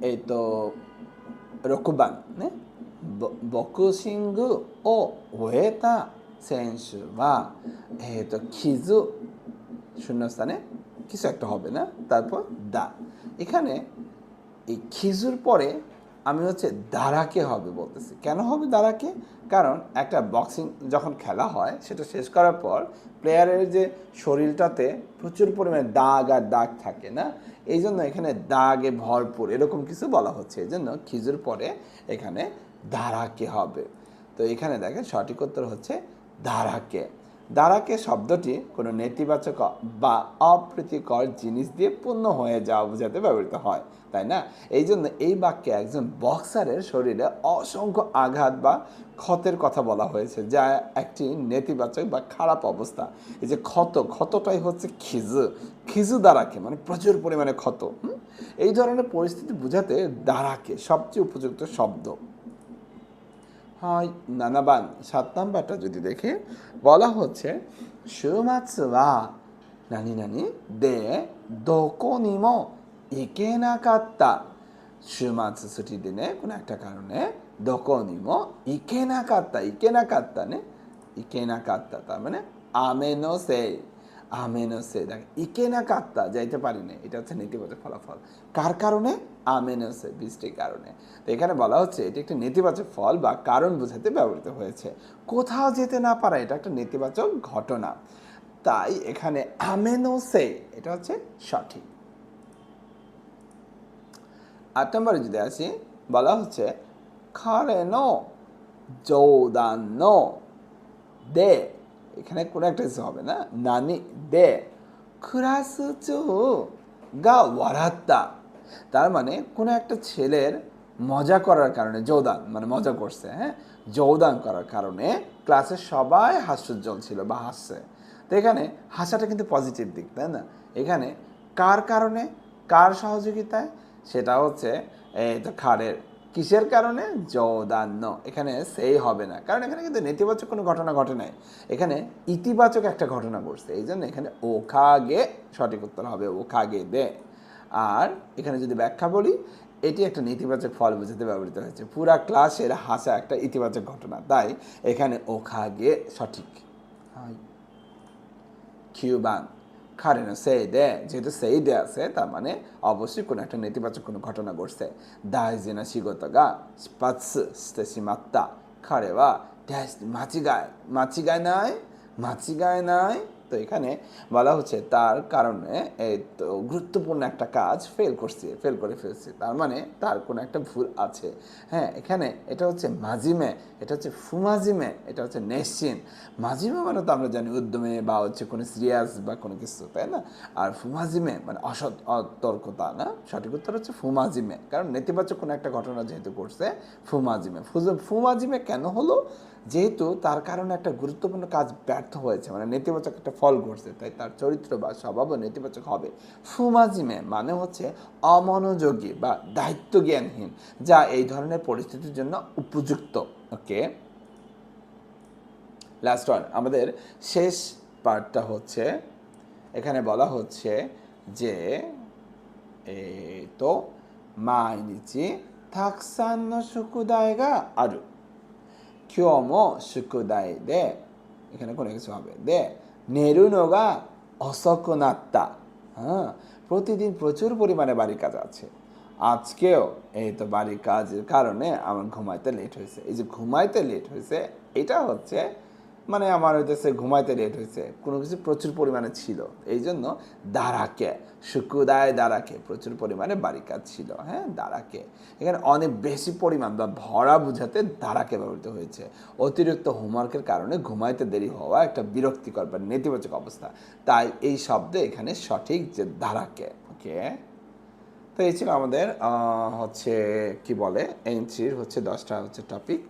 えっ、と6番ねボボクシングを終えた選手は、えっと傷শূন্যস্থানে কিছু একটা হবে না তারপর দা এখানে এই খিজুর পরে আমি হচ্ছে দাঁড়াকে হবে বলতেছি। কেন হবে দাঁড়াকে কারণ একটা বক্সিং যখন খেলা হয়, সেটা শেষ করার পর প্লেয়ারের যে শরীরটাতে প্রচুর পরিমাণে দাগ আর দাগ থাকে না? এই জন্য এখানে দাগে ভরপুর, এরকম কিছু বলা হচ্ছে। এই জন্য খিজুর পরে এখানে দাঁড়াকে হবে। তো এখানে দেখেন সঠিক উত্তর হচ্ছে দাঁড়াকে দাঁড়াকে শব্দটি কোনো নেতিবাচক বা অপ্রীতিকর জিনিস দিয়ে পূর্ণ হয়ে যাওয়া বোঝাতে ব্যবহৃত হয়, তাই না? এই জন্য এই বাক্যে একজন বক্সারের শরীরে অসংখ্য আঘাত বা ক্ষতের কথা বলা হয়েছে, যা একটি নেতিবাচক বা খারাপ অবস্থা। এই যে ক্ষত, ক্ষতটাই হচ্ছে খিজু। খিজু দ্বারাকে মানে প্রচুর পরিমাণে ক্ষত এই ধরনের পরিস্থিতি বোঝাতে দ্বারাকে সবচেয়ে উপযুক্ত শব্দ। হয় নানাবান। সাত নাম্বারটা যদি দেখে, বলা হচ্ছে সুমাৎসু wa নানি নানি দে দোকো নিমো ইকে না কাত্তা। সুমাৎসু ছুটির দিনে কোনো একটা কারণে দোকো নিমো ইকে না কাত্তা ইকে না কাত্তা নে? ইকে না কাত্তা, তার মানে আমেনো সে আমেনো সে, দেখ ইকে না কাত্তা, যাইতে পারি না এটা হচ্ছে নেতিবাচক ফলাফল। কার কারণে? আমেনো সে বৃষ্টির কারণে। তো এখানে বলা হচ্ছে এটি একটি নেতিবাচক ফল বা কারণ বোঝাতে ব্যবহৃত হয়েছে। কোথাও যেতে না পারা এটা একটা নেতিবাচক ঘটনা। তাই এখানে আমেনোসে এটা হচ্ছে সঠিক। আট নম্বরে যদি আসি, বলা হচ্ছে খারে নো জৌদান দে। এখানে কোনো একটা কিছু হবে না। নানি দে। খুরাসুচু গা ওয়ারাত্তা। তার মানে কোনো একটা ছেলের মজা করার কারণে, যৌদান মানে মজা করছে হ্যাঁ? যৌদান করার কারণে ক্লাসে সবাই হাস্যোজ্জ্বল ছিল বা হাসছে। তো এখানে হাসাটা কিন্তু পজিটিভ দিক, তাই না? এখানে কার কারণে, কার সহযোগিতায়? সেটা হচ্ছে, এই তো খাড়ের। কিসের কারণে? যৌদান্য এখানে সেই হবে না। কারণ এখানে কিন্তু নেতিবাচক কোনো ঘটনা ঘটে নাই। এখানে ইতিবাচক একটা ঘটনা ঘটছে। এই জন্য এখানে ওখাগে সঠিক উত্তর হবে, ওখাগে দে। আর এখানে যদি ব্যাখ্যা বলি এটি একটা নেতিবাচক ফল বোঝাতে ব্যবহৃত হয়েছে। পুরা ক্লাসের হাসা একটা ইতিবাচক ঘটনা। তাই এখানে ওখাগে সঠিক। কিউবান। কারণ সেই দে যেহেতু সেই দে আছে তার মানে অবশ্যই কোনো একটা নেতিবাচক কোনো ঘটনা ঘটছে। দাইজি না শিগত গা স্টেসি মাত্তা। খারে বা ড্যাশ মাচিগায়। মাচিগায় নাই? মাচিগায় নাই? তো এখানে বলা হচ্ছে তার কারণে এই তো গুরুত্বপূর্ণ একটা কাজ ফেল করছে ফেল করে ফেলছে। তার মানে তার কোনো একটা ভুল আছে। হ্যাঁ এখানে এটা হচ্ছে মাজিমে, এটা হচ্ছে ফুমাজিমে, এটা হচ্ছে নেশিন মাজিমে মানে তো আমরা জানি উদ্যমে বা হচ্ছে কোনো সিরিয়াস বা কোনো কিছু, তাই না? আর ফুমাজিমে মানে অসৎ অতর্কতা, না? সঠিক উত্তর হচ্ছে ফুমাজিমে। কারণ নেতিবাচক কোনো একটা ঘটনা যেহেতু করছে ফুমাজিমে। ফুজ- ফুমাজিমে কেন হলো? যেহেতু তার কারণে একটা গুরুত্বপূর্ণ কাজ ব্যর্থ হয়েছে মানে নেতিবাচক একটা ফল ঘটছে, তাই তার চরিত্র বা স্বভাবও নেতিবাচক হবে। ফুমাজিমে মানে হচ্ছে অমনোযোগী বা দায়িত্ব জ্ঞানহীন যা এই ধরনের পরিস্থিতির জন্য উপযুক্ত। ওকে? লাস্ট ওয়ান আমাদের শেষ পার্টটা হচ্ছে, এখানে বলা হচ্ছে যে এ তো মাইনিচি তাকসান নো সুকুদাই গা আরু। 今日も宿題で এখানে কোনো কিছু হবে দে নেরু নোগা অসক নাত্তা হ্যাঁ প্রতিদিন প্রচুর পরিমাণে বাড়ির কাজ আছে আজকেও এই তো বাড়ির কাজের কারণে আমার ঘুমাইতে লেট হয়েছে এই যে ঘুমাইতে লেট হয়েছে এটা হচ্ছে মানে আমার হইতেছে ঘুমাইতে লেট হয়েছে কোনো কিছু প্রচুর পরিমাণে ছিল। এই জন্য দাঁড়াকে শুকুদায় দাঁড়াকে প্রচুর পরিমাণে বাড়ির কাজ ছিল। হ্যাঁ দাঁড়াকে এখানে অনেক বেশি পরিমাণ বা ভরা বুঝাতে দাঁড়াকে ব্যবহৃত হয়েছে। অতিরিক্ত হোমওয়ার্কের কারণে ঘুমাইতে দেরি হওয়া একটা বিরক্তিকর বা নেতিবাচক অবস্থা। তাই এই শব্দ এখানে সঠিক যে দাঁড়াকে ওকে তো এই ছিল আমাদের হচ্ছে, কি বলে? এনসির হচ্ছে দশটা হচ্ছে টপিক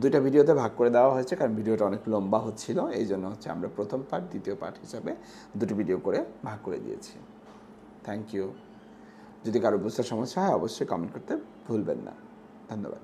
দুইটা ভিডিওতে ভাগ করে দেওয়া হয়েছে, কারণ ভিডিওটা অনেক লম্বা হচ্ছিল, এই জন্য হচ্ছে আমরা প্রথম পার্ট দ্বিতীয় পার্ট হিসাবে দুটি ভিডিও করে ভাগ করে দিয়েছি। থ্যাংক ইউ যদি কারও বুঝতে সমস্যা হয়, অবশ্যই কমেন্ট করতে ভুলবেন না। ধন্যবাদ।